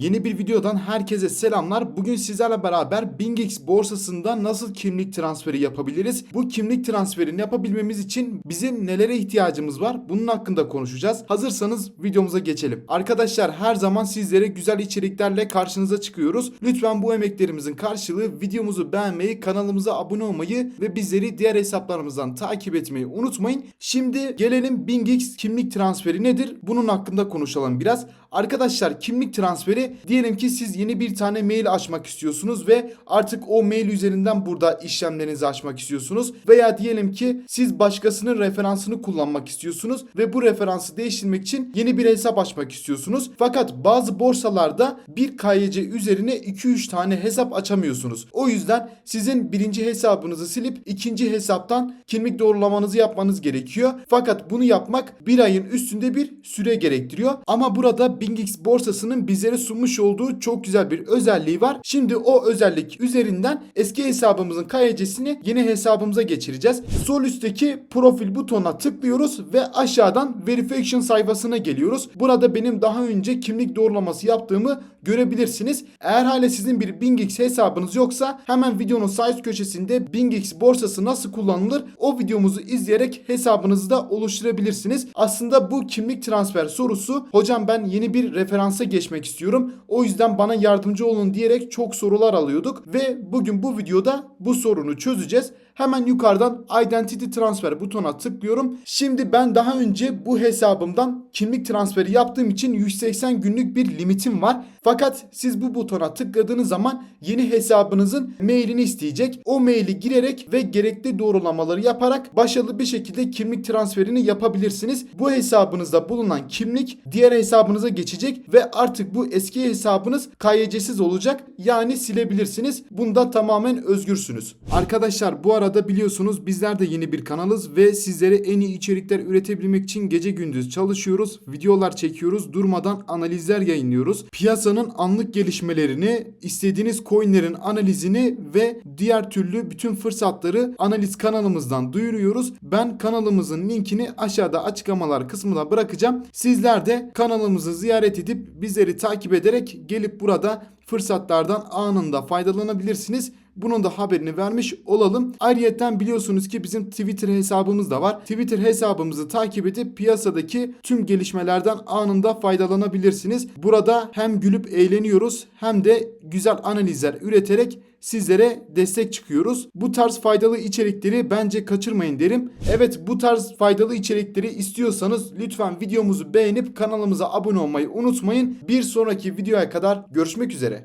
Yeni bir videodan herkese selamlar. Bugün sizlerle beraber BingX borsasında nasıl kimlik transferi yapabiliriz? Bu kimlik transferini yapabilmemiz için bizim nelere ihtiyacımız var? Bunun hakkında konuşacağız. Hazırsanız videomuza geçelim. Arkadaşlar her zaman sizlere güzel içeriklerle karşınıza çıkıyoruz. Lütfen bu emeklerimizin karşılığı videomuzu beğenmeyi, kanalımıza abone olmayı ve bizleri diğer hesaplarımızdan takip etmeyi unutmayın. Şimdi gelelim BingX kimlik transferi nedir? Bunun hakkında konuşalım biraz. Arkadaşlar kimlik transferi diyelim ki siz yeni bir tane mail açmak istiyorsunuz ve artık o mail üzerinden burada işlemlerinizi açmak istiyorsunuz veya diyelim ki siz başkasının referansını kullanmak istiyorsunuz ve bu referansı değiştirmek için yeni bir hesap açmak istiyorsunuz. Fakat bazı borsalarda bir KYC üzerine 2-3 tane hesap açamıyorsunuz. O yüzden sizin birinci hesabınızı silip ikinci hesaptan kimlik doğrulamanızı yapmanız gerekiyor. Fakat bunu yapmak bir ayın üstünde bir süre gerektiriyor. Ama burada BingX borsasının bizlere sunmuş olduğu çok güzel bir özelliği var. Şimdi o özellik üzerinden eski hesabımızın KYC'sini yeni hesabımıza geçireceğiz. Sol üstteki profil butonuna tıklıyoruz ve aşağıdan verification sayfasına geliyoruz. Burada benim daha önce kimlik doğrulaması yaptığımı görebilirsiniz. Eğer hala sizin bir BingX hesabınız yoksa hemen videonun sağ üst köşesinde BingX borsası nasıl kullanılır o videomuzu izleyerek hesabınızı da oluşturabilirsiniz. Aslında bu kimlik transfer sorusu hocam ben yeni bir referansa geçmek istiyorum. O yüzden bana yardımcı olun diyerek çok sorular alıyorduk ve bugün bu videoda bu sorunu çözeceğiz. Hemen yukarıdan Identity Transfer butonuna tıklıyorum. Şimdi ben daha önce bu hesabımdan kimlik transferi yaptığım için 180 günlük bir limitim var. Fakat siz bu butona tıkladığınız zaman yeni hesabınızın mailini isteyecek. O maili girerek ve gerekli doğrulamaları yaparak başarılı bir şekilde kimlik transferini yapabilirsiniz. Bu hesabınızda bulunan kimlik diğer hesabınıza geçecek ve artık bu eski hesabınız KYC'siz olacak. Yani silebilirsiniz. Bunda tamamen özgürsünüz. Arkadaşlar bu arada biliyorsunuz bizler de yeni bir kanalız ve sizlere en iyi içerikler üretebilmek için gece gündüz çalışıyoruz. Videolar çekiyoruz. Durmadan analizler yayınlıyoruz. Piyasanın anlık gelişmelerini, istediğiniz coinlerin analizini ve diğer türlü bütün fırsatları analiz kanalımızdan duyuruyoruz. Ben kanalımızın linkini aşağıda açıklamalar kısmına bırakacağım. Sizler de kanalımızı ziyaret edip bizleri takip ederek gelip burada fırsatlardan anında faydalanabilirsiniz. Bunun da haberini vermiş olalım. Ayrıyeten biliyorsunuz ki bizim Twitter hesabımız da var. Twitter hesabımızı takip edip piyasadaki tüm gelişmelerden anında faydalanabilirsiniz. Burada hem gülüp eğleniyoruz hem de güzel analizler üreterek sizlere destek çıkıyoruz. Bu tarz faydalı içerikleri bence kaçırmayın derim. Evet bu tarz faydalı içerikleri istiyorsanız lütfen videomuzu beğenip kanalımıza abone olmayı unutmayın. Bir sonraki videoya kadar görüşmek üzere.